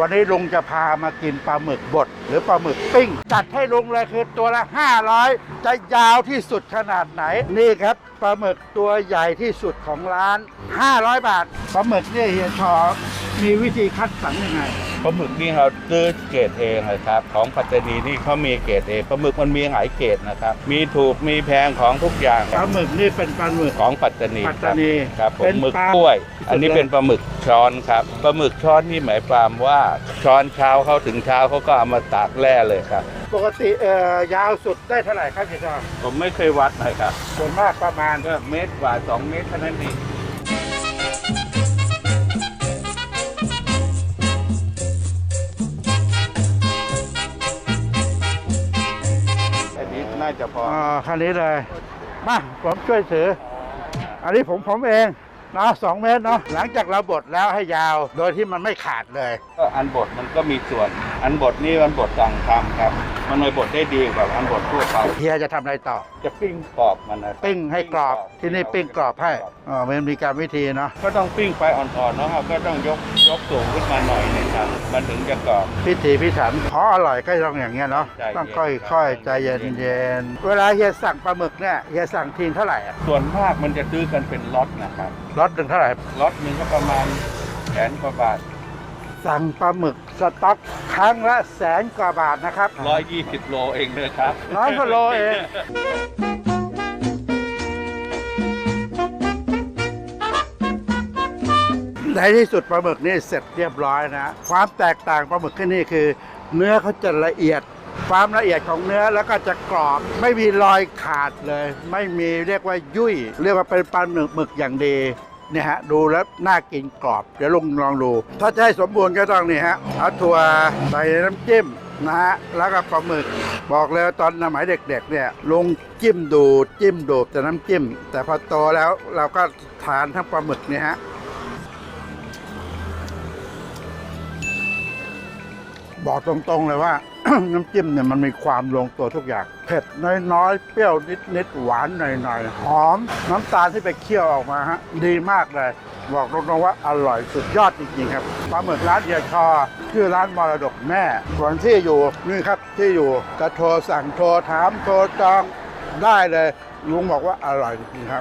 วันนี้ลุงจะพามากินปลาหมึกบด หรือปลาหมึกปิ้ง จัดให้ลุงเลยคือตัวละ 500 จะยาวที่สุดขนาดไหน นี่ครับปลาหมึกตัวใหญ่ที่สุดของร้าน 500 บาทปลาหมึกเนี่ยเฮียชอ มีวิธีคัดสรรยังไงปลาหมึกนี่เราซื้อเกรดเองเลยครับ ของปัตตานีนี่เขามีเกรดเองปลาหมึกมันมีหลายเกรดนะครับ มีถูกมีแพงของทุกอย่างปลาหมึกนี่เป็นปลาหมึก ของปัตตานีปัตตานีครับผเป็มนหมึกปลากล้วยที่สุดอันนี้เลยเป็นปลาหมึกช้อนครับปลาหมึกช้อนนี่หมายความว่าช้อนเช้าเขาถึงเช้าเขาก็เอามาตากแร่เลยครับ ปกติเอ่อยาวสุดได้เท่าไหร่ครับเฮียชอผมไม่เคยวัดนะครับส่วนมากประมาณก็เมตรกว่าสองเมตรเท่านั้นเอง นนี้น่าจะพออ่าคันนี้เลยมาผมช่วยถือ อันนี้ผมผมเองเนาะสองเมตรเนาะหลังจากเราบดแล้วให้ยาว โดยที่มันไม่ขาดเลย ก็อันบดมันก็มีส่วน อันบดนี่มันบดสั่งทำครับ มันเลยบดได้ดีกว่าอันบดทั่วไปเฮียจะทำอะไรต่อ จะปิ้งกรอบมันนะปิ้งให้กรอบที่นี่ปิ้งกรอบให้อ๋อมันมีการวิธีเนาะก็ต้องปิ้งไฟอ่อนๆเนาะครับก็ต้องยกยกสูงขึ้นมาหน่อยหนึงครับ มันถึงจะกรอบ พิถีพิถันพออร่อยก็ต้องอย่างเงี้ยเนาะใจเย็นต้องค่อยๆ ใจเย็นๆเวลาเฮียสั่งปลาหมึกเนี่ยเฮียสั่งทีเท่าไหร่อะส่วนมากมันจะซื้อกันเป็นล็อตนะครับรถหนึ่งเท่าไหร่ ล็อตหนึงก็ประมาณแสนกว่าบาทสั่งปลาหมึกสต็อกครั้งละแสนกว่าบาทนะครับ 120 โลเองเลยครับร้อยกว่าโลเอง ในที่สุดปลาหมึกนี่เสร็จเรียบร้อยนะ ความแตกต่างปลาหมึกที่นี่คือ เนื้อเขาจะละเอียด ความละเอียดของเนื้อแล้วก็จะกรอบ ไม่มีรอยขาดเลย ไม่มีเรียกว่ายุ่ย เรียกว่าเป็นปลาหมึกหมึกอย่างดีเนี่ยฮะดูแล้วน่ากินกรอบ เดี๋ยวลุงลองดู ถ้าจะให้สมบูรณ์ก็ต้องนี่ฮะเอาถั่วใส่น้ำจิ้มนะฮะแล้วก็ปลาหมึก บอกเลยว่าตอนสมัยเด็กๆเนี่ยลุงจิ้มดูดจิ้มดูดแต่น้ำจิ้ม แต่พอโตแล้วเราก็ทานทั้งปลาหมึกเนี่ยฮะ บอกตรงๆเลยว่า น้ำจิ้มเนี่ยมันมีความลงตัวทุกอย่าง เผ็ดน้อยๆ เปรี้ยวนิดๆ หวานหน่อยๆ หอม น้ำตาลที่ไปเคี่ยวออกมาฮะ ดีมากเลย บอกตรงๆว่าอร่อยสุดยอดจริงๆครับปลาหมึกร้านเดียชอชื่อร้านมรดกแม่ส่วนที่อยู่นี่ครับที่อยู่จะโทรสั่งโทรถามโทรจองได้เลยลุงบอกว่าอร่อยจริงครับ